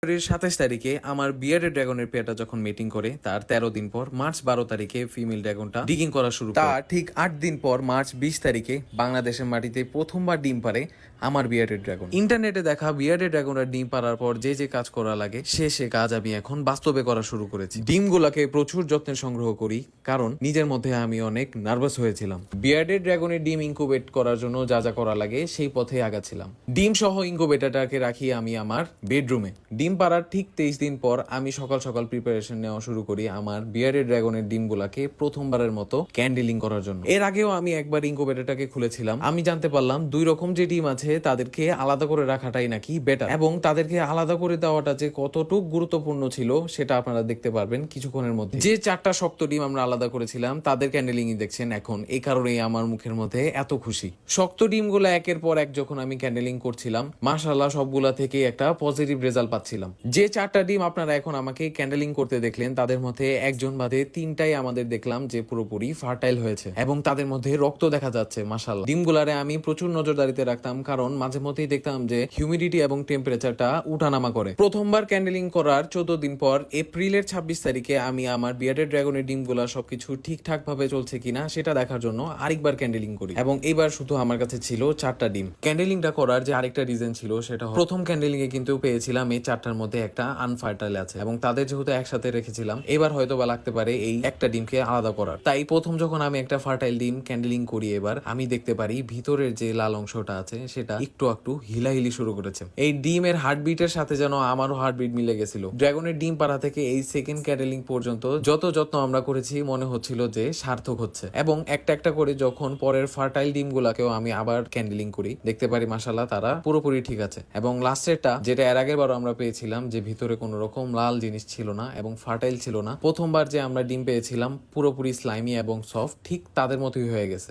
ফেব্রুয়ারির সাতাশ তারিখে আমার বিয়ারের ড্রাগনের পেয়ারটা যখন মিটিং করে তার তেরো দিন পর মার্চ বারো তারিখে ফিমেল ড্রাগনটা ডিগিং করা শুরু তার ঠিক আট দিন পর মার্চ বিশ তারিখে বাংলাদেশের মাটিতে প্রথমবার ডিম পারে আমার বিয়ারের ড্রাগন। ইন্টারনেটে দেখা বিয়ারের ড্রাগনরা ডিম পারার পর যে যে কাজ করা লাগে সে সে কাজ আমি এখন বাস্তবে করা শুরু করেছি। ডিমগুলাকে প্রচুর যত্নে সংগ্রহ করি কারণ নিজের মধ্যে আমি অনেক নার্ভাস হয়েছিলাম। বিয়ার্ডেড ড্রাগনের ডিম ইনকুবেট করার জন্য যা যা করা লাগে সেই পথে আগাছিলাম ডিম সহ ইনকুবেটারটাকে রাখি আমি আমার বেডরুমে ডিম পাড়ার ঠিক তেইশ দিন পর আমি সকাল সকাল প্রিপারেশন নেওয়া শুরু করি আমার বিয়ার্ডেড ড্রাগনের ডিমগুলাকে প্রথমবারের মতো ক্যান্ডেলিং করার জন্য। এর আগেও আমি একবার ইনকুবেটারটাকে খুলেছিলাম। আমি জানতে পারলাম দুই রকম যে ডিম আছে, তাদেরকে আলাদা করে রাখাটাই নাকি বেটার এবং তাদেরকে আলাদা করে দেওয়াটা যে কতটুক গুরুত্বপূর্ণ ছিল, সেটা আপনারা দেখতে পারবেন কিছুক্ষণের মধ্যে। যে চারটা শক্ত ডিম আমরা আলাদা করেছিলাম, তাদের ক্যান্ডেলিংই দেখছেন এখন। এই কারণেই আমার মুখের মধ্যে এত খুশি। শক্ত ডিমগুলো একের পর এক যখন আমি ক্যান্ডেলিং করছিলাম মাশাল্লাহ সবগুলা থেকে একটা পজিটিভ রেজাল্ট পাচ্ছিলাম। যে চারটা ডিম আপনারা এখন আমাকে ক্যান্ডেলিং করতে দেখলেন, তাদের মধ্যে একজন বাদে তিনটাই আমাদের দেখলাম যে পুরোপুরি ফার্টাইল হয়েছে এবং তাদের মধ্যে রক্ত দেখা যাচ্ছে মাশাল্লাহ ডিমগুলারে আমি প্রচুর নজরদারিতে রাখতাম, কারণ মাঝে মধ্যেই দেখতাম যে হিউমিডিটি এবং টেম্পারেচারটা উঠানামা করে। প্রথমবার ক্যান্ডেলিং করার চোদ্দ দিন পর এপ্রিলের ছাব্বিশ তারিখে আমি আমার বিয়ার্ডেড ড্রাগনের ডিমগুলা সবকিছু ঠিকঠাক ভাবে চলছে কিনা সেটা দেখার জন্য আরেকবার ক্যান্ডেলিং করি এবং এবার শুধু আমার কাছে ছিল চারটা ডিম। ক্যান্ডেলিংটা করার যে আরেকটা রিজন ছিল সেটা প্রথম ক্যান্ডেলিং এ কিন্তু পেয়েছিলাম এই চারটার মধ্যে একটা আনফার্টাইল আছে এবং তাদের যেহেতু একসাথে রেখেছিলাম, এবার হয়তো বা লাগতে পারে এই একটা ডিমকে আলাদা করার। তাই প্রথম যখন আমি একটা ফার্টাইল ডিম ক্যান্ডেলিং করি এবার, আমি দেখতে পারি ভিতরের যে লাল অংশটা আছে, সেটা একটু একটু হিলাহিলি শুরু করেছে। এই ডিমের হার্টবিটের সাথে যেন আমারও হার্টবিট মিলে গেছিল। ড্রাগনের ডিম পাড়া থেকে এই সেকেন্ড ক্যান্ডেলিং পর্যন্ত যত যত্ন আমরা করেছি, মনে হচ্ছিল যে সার্থক হচ্ছে। এবং একটা একটা করে যখন পরের ফার্টাইল ডিম গুলাকেও আমি আবার ক্যান্ডেলিং করি, দেখতে পারি মাসাল্লাহ তারা পুরোপুরি ঠিক আছে। এবং লাস্টেরটা যেটা এর আগের বারও আমরা পেয়েছিলাম যে ভিতরে কোনো রকম লাল জিনিস ছিল না এবং ফার্টাইল ছিল না। প্রথমবার যে আমরা ডিম পেয়েছিলাম, পুরোপুরি স্লাইমি এবং সফট, ঠিক তাদের মতোই হয়ে গেছে।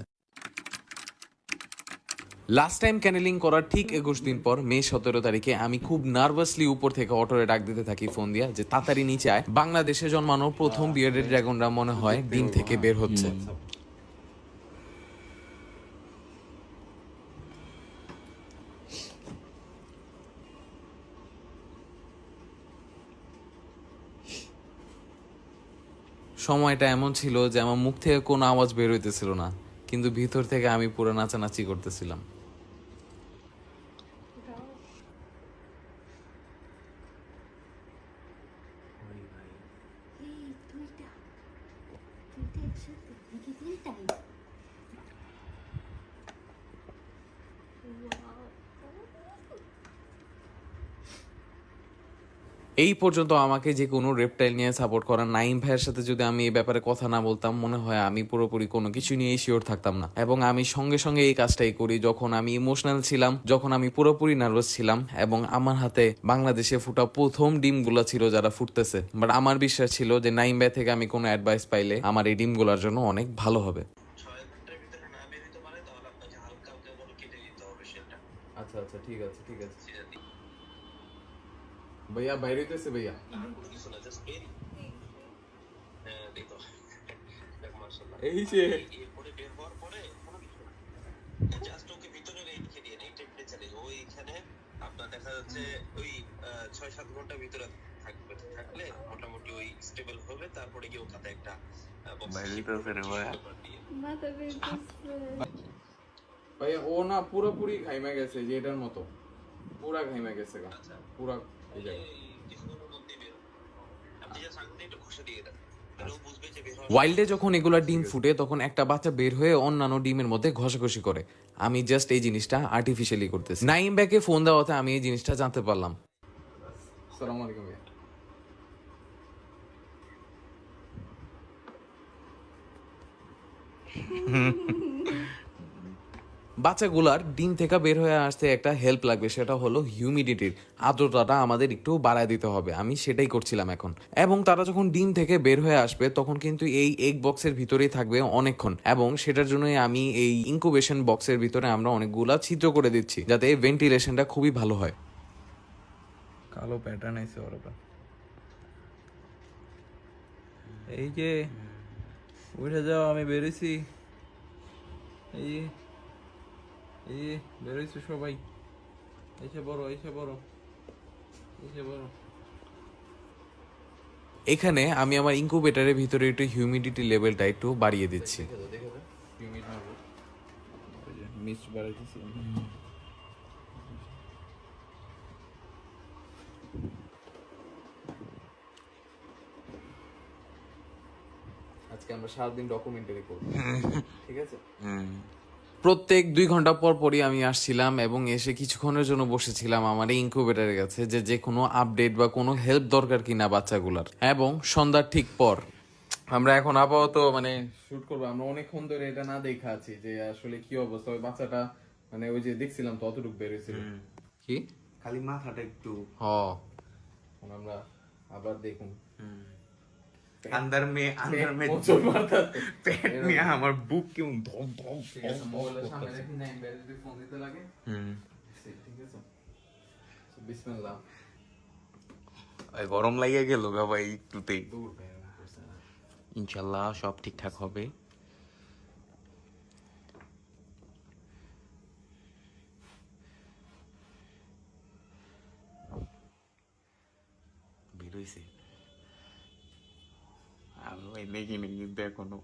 লাস্ট টাইম ক্যানেলিং করার ঠিক একুশ দিন পর, মে সতেরো তারিখে আমি খুব নার্ভাসলি উপর থেকে অটোরে ডাক দিতে থাকি ফোন দিয়া যে, তাড়াতাড়ি নিচে আয়। বাংলাদেশে জন্মানো প্রথম বিয়ার্ডেড ড্রাগনরা মনে হয় ডিম থেকে বের হচ্ছে। সময়টা এমন ছিল যে আমার মুখ থেকে কোনো আওয়াজ বের হইতেছিল না, কিন্তু ভিতর থেকে আমি পুরো নাচানাচি করতেছিলাম এই দুইটা দুইটা একসাথে নাকি তিনটাই এই পর্যন্ত আমাকে যে কোনো রেপটাইল নিয়ে সাপোর্ট করা নাইম ভাইয়ের সাথে যদি আমি এই ব্যাপারে কথা না বলতাম মনে হয় আমি পুরোপুরি কোনো কিছু নিয়ে শিওর থাকতাম না। এবং আমি সঙ্গে সঙ্গে এই কাজটাই করি যখন আমি ইমোশনাল ছিলাম যখন আমি পুরোপুরি নার্ভাস ছিলাম এবং আমার হাতে বাংলাদেশে ফুটা প্রথম ডিমগুলো ছিল যারা ফুটতেছে। বাট আমার বিশ্বাস ছিল যে নাইম ভাই থেকে আমি কোনো অ্যাডভাইস পাইলে আমার এই ডিমগুলোর জন্য অনেক ভালো হবে। আচ্ছা আচ্ছা ঠিক আছে ঠিক আছে সেটা দিয়ে ভাইয়া বাইরে হইতেছে ভাইয়া আর কোনো কিছু না জাস্ট বেরি হ্যাঁ দেখো দেখ মাশাআল্লাহ এই যে এরপরে বের হওয়ার পরে কোনো কিছু না জাস্ট ওকে ভিতরে রেখে দিয়ে এই টেম্পারেচারে ওইখানে আপনার দেখা যাচ্ছে ওই ছয় সাত ঘণ্টা ভিতরে থাকবে থাকলে মোটামুটি ওই স্টেবল হবে তারপরে গিয়ে ওখানে একটা ভাইয়া ও না পুরোপুরি খাইমা গেছে যে এটার মতো পুরা খাইমা গেছে পুরা এই জায়গায়। ওয়াইল্ডে যখন এগুলা ডিম ফুটে তখন একটা বাচ্চা বের হয়ে অন্যান্য ডিমের মধ্যে ঘষাঘষি করে। আমি জাস্ট এই জিনিসটা আর্টিফিশিয়ালি করতেছি। নাইম ব্যাকে ফোন দেওয়াতে আমি এই জিনিসটা জানতে পারলাম। সালাম আলাইকুম ভাইয়া। বাচ্চাগুলার ডিম থেকে বের হয়ে আসতে একটা হেল্প লাগবে, সেটা হলো হিউমিডিটির আর্দ্রতাটা আমাদের একটু বাড়ায় দিতে হবে। আমি সেটাই করছিলাম এখন। এবং তারা যখন ডিম থেকে বের হয়ে আসবে, তখন কিন্তু এই এগ বক্সের ভিতরেই থাকবে অনেকক্ষণ। এবং সেটার জন্যই আমি এই ইনকুবেশন বক্সের ভিতরে আমরা অনেকগুলা ছিদ্র করে দিচ্ছি, যাতে ভেন্টিলেশনটা খুবই ভালো হয়। কালো প্যাটার্ন আছে ওর এই যে, উঠে যাও, আমি বেরোইছি। এই এই বেরোইছে সবাই। এসে বড় এসে বড় এসে বড় এখানে আমি আমার ইনকুবেটারের ভিতরে একটু হিউমিডিটি লেভেলটা একটু বাড়িয়ে দিচ্ছি। মিস বাড়াইতেছি আজকে আমরা সারাদিন ডকুমেন্টারি করব। ঠিক আছে? প্রত্যেক দুই ঘণ্টা পর পরই আমি আসছিলাম এবং এসে কিছুক্ষণের জন্য বসেছিলাম আমার এই ইনকিউবেটারের কাছে যে যে কোনো আপডেট বা কোনো হেল্প দরকার কিনা বাচ্চাগুলার। এবং সন্ধ্যার ঠিক পর। আমরা এখন আপাতত মানে শুট করব। আমরা অনেকক্ষণ ধরে এটা না দেখা আছি যে আসলে কি অবস্থা। ওই বাচ্চাটা মানে ওই যে দেখছিলাম ততটুকু বেরোছিল কি? খালি মাথাটা একটু হ। আমরা আবার দেখুন। পেট। নিয়ে আমার বুক কেমন মোবাইলের সামনে রেখে না এমবেডে ফোন দিতে লাগে। হুম। ঠিক আছে বিসমিল্লাহ। ওই গরম লাগিয়ে গেল একটুতেই ভাই ইনশাল্লাহ সব ঠিকঠাক হবে। বেরোইছে ভাই দেখিনি কিন্তু এখনও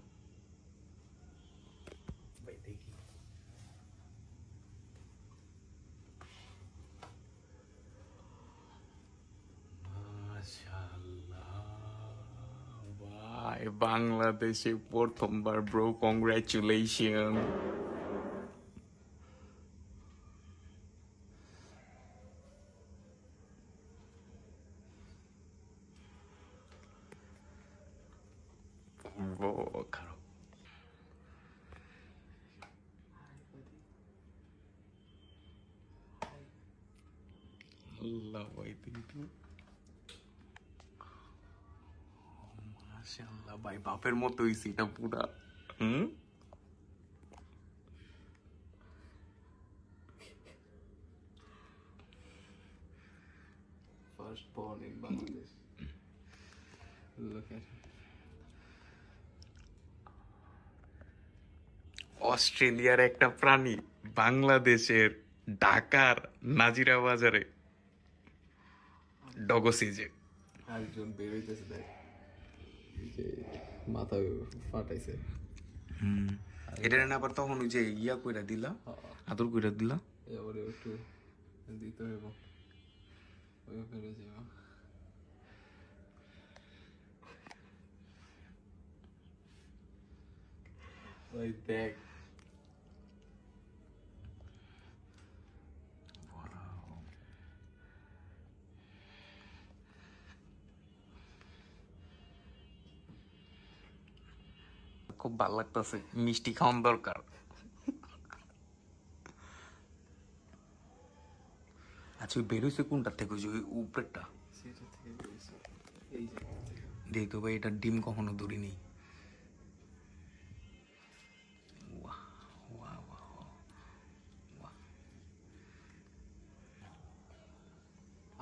ভাই দেখি বাংলাদেশে প্রথমবার ব্রো কংগ্রাচুলেশন ব্রো খারাপ আল্লাহ ভাই কিন্তু মাশাআল্লাহ ভাই বাপের মতো হইছে এটা পুরা হুম First born in Bangladesh. Look at him. অস্ট্রেলিয়ার একটা প্রাণী বাংলাদেশের ঢাকার নাজিরা বাজারে ডগসিজে আরেকজন বের হইতেছে দেখ। যে মাথা ফাটাইছে। এটা না আবার তখন ওই যে ইয়া কইরা দিলা আদর কইরা দিলা। এবারে একটু দিতে হইব। ওই ফেলে যাব ওই দেখ। খুব ভালো লাগতেছে। মিষ্টি খাওয়ান দরকার। আচ্ছা ওই বেরোইছে কোনটা থেকে? ওই উপরেরটা? দেখ তো ভাই এটা ডিম কখনো দূরি নেই।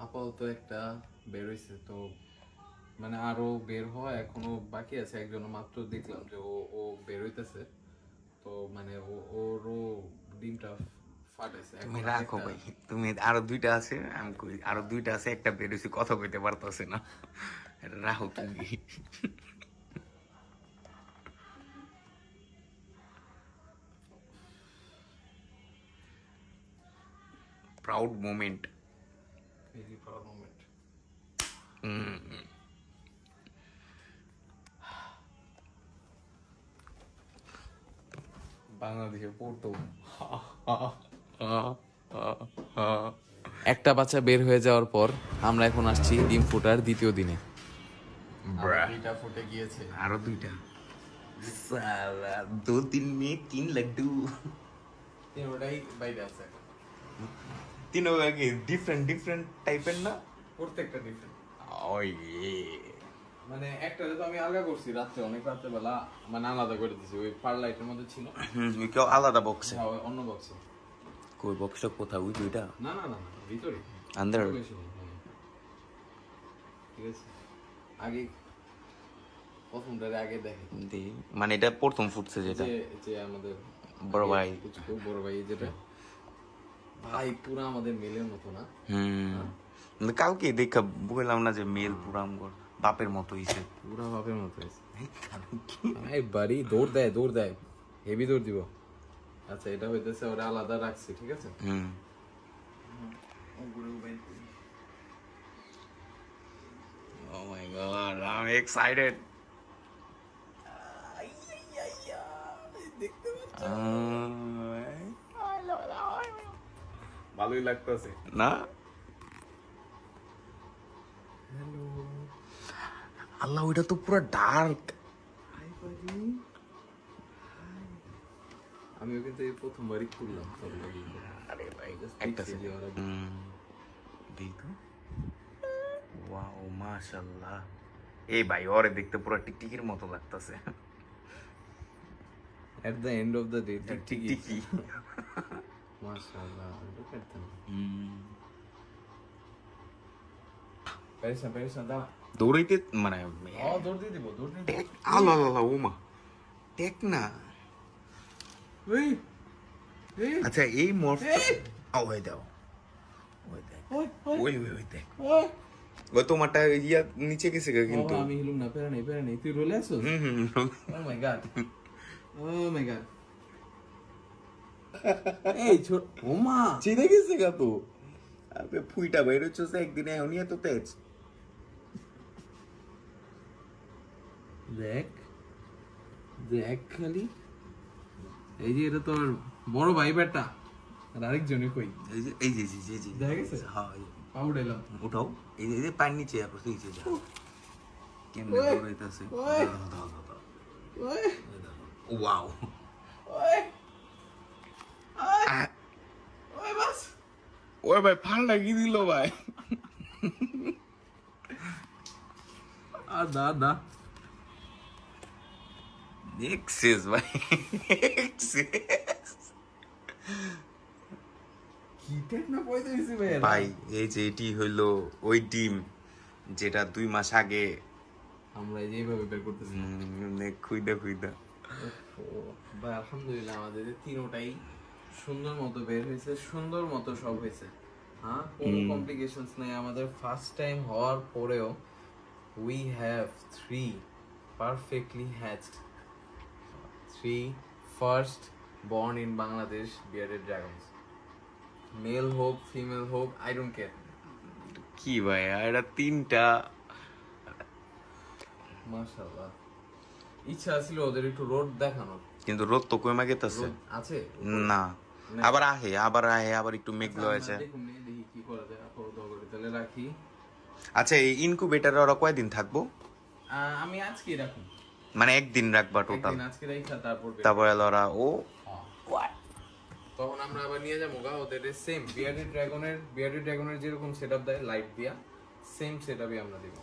আপাতত একটা বেরোইছে তো মানে আরও বের হওয়া এখনও বাকি আছে। একজন মাত্র দেখলাম যে ও ও বের হইতেছে। তো মানে ও ওরও ডিমটা ফাটাইছে। তুমি রাখো ভাই তুমি আরও দুইটা আছে আমি কই আরও দুইটা আছে একটা বেরোইছি কথা কইতে পারতাছে না। রাখো তুমি। Proud moment Very proud moment. বাংলাদেশে পড়তো। একটা বাচ্চা বের হয়ে যাওয়ার পর আমরা এখন আসছি ডিম ফোটার দ্বিতীয় দিনে। দুইটা ফুটে গিয়েছে। আরও দুইটা। দো তিন মে তিন লাড্ডু। ওটাই বাইরে আছে। তিন আগে ডিফারেন্ট ডিফারেন্ট টাইপের না? প্রত্যেকটা ডিফারেন্ট ওই মানে একটা তো আমি আলগা করছি রাত্রে অনেক রাত্রে বেলা মানে আলাদা করে দিছি ওই ফার লাইটের মধ্যে ছিল। ওই কেউ আলাদা বক্সে হ্যাঁ, অন্য বক্সে কই বক্সটা কোথায়? ওই দুইটা? না না না ভিতরে। নেই, হ্যাঁ। ঠিক আছে। আগে প্রথমটারে আগে দেখে। দি মানে এটা প্রথম ফুটছে যেটা? যে যে আমাদের বড় ভাই। বড় ভাই যেটা। ভাই পুরো আমাদের মেলের মতো না। হুম। কালকে দেখা বললাম না যে মেল পুরাম কর বাপের মতো হইছে পুরা বাপের মতো হইছে এই বাড়ি দৌড় দেয় দৌড় দেয়। হেভি দৌড় দিব। আচ্ছা এটা হইতেছে ওরা আলাদা রাখছি ঠিক আছে? হুম। Oh my god, I'm excited. ভালোই লাগতেছে। না? আল্লাহ ওইটা তো পুরো ডার্ক আমিও কিন্তু এই প্রথমবারই খুললাম আরে ভাই একটা দেখ ওয়াও মাশাআল্লাহ। এই ভাই ওরে দেখতে পুরো টিকটিকির মতো লাগতাছে। At the end of the day টিকটিকি। মাশাআল্লাহ look at them হুম। পেরেছেন পেরেছেন দাঁড়া। দৌড়াইতে মানে ও আল্লাহ আল্লাহ ওমা টেক না। আচ্ছা এই মর্ফ ওই দাও। ওই ওই ওই। দেখ। ওই। তোমারটা ইয়া নিচে গেছে গা কিন্তু। আমি হিলুম না পেরা নেই পেরা নেই। তুই রোলে আছো হুম। ও মাই গড ও মাই গড এই ছোট ওমা চিনে গেছে গা তো। আবে ফুইটা বাইর হচ্ছে একদিনে এমনি এত তেজ। দেখ দেখ খালি। এই যে এটা তোর বড় ভাই বেটা আর আরেকজনে কই? এই যে এই যে এই যে দেখা গেছে? হ্যাঁ পাউডাইলাম উঠাও। এই যে পানি নিচে আপনি নিচে যা কেমনে দৌড়াইতাছে। ওয়াও। ওই। ভাই ফাল লাগিয়ে দিল ভাই? আর দা দা। দেখছিস ভাই ভাই এই যে এটি হইল ওই ডিম যেটা দুই মাস আগে আমরা এই যে এইভাবে বের করতেছি। উম, খুইদা খুইদা। ভাই আলহামদুলিল্লাহ আমাদের তিনোটাই সুন্দর মতো বের হয়েছে সুন্দর মতো সব হয়েছে। হ্যাঁ কোনো কমপ্লিকেশনস নেই। আমাদের ফার্স্ট টাইম হওয়ার পরেও we have three perfectly hatched three first born in Bangladesh bearded dragons male হোক ফিমেল হোক আই ডোন্ট কেয়ার কি ভাই এটা তিনটা। মাশাআল্লাহ। ইচ্ছা ছিল ওদের একটু রোড দেখানোর। কিন্তু রোদ তো কমে গেতেছে। আছে? না। আবার আহে আবার আহে আবার একটু মেঘলো আছে দেখি কি করা যায় তাহলে রাখি। আচ্ছা এই ইনকুবেটারে ওরা কয়দিন থাকব? আমি আজকে রাখুন। মানে একদিন রাখবা টোটাল আজকে রাখা তারপর তারপরে ওরা ও তখন আমরা আবার নিয়ে যাব গা ওদের সেম বিয়ারি ড্রাগনের বিয়ারি ড্রাগনের যেরকম সেট আপ দেয় লাইট দিয়া সেম সেট সেটআপই আমরা দিব।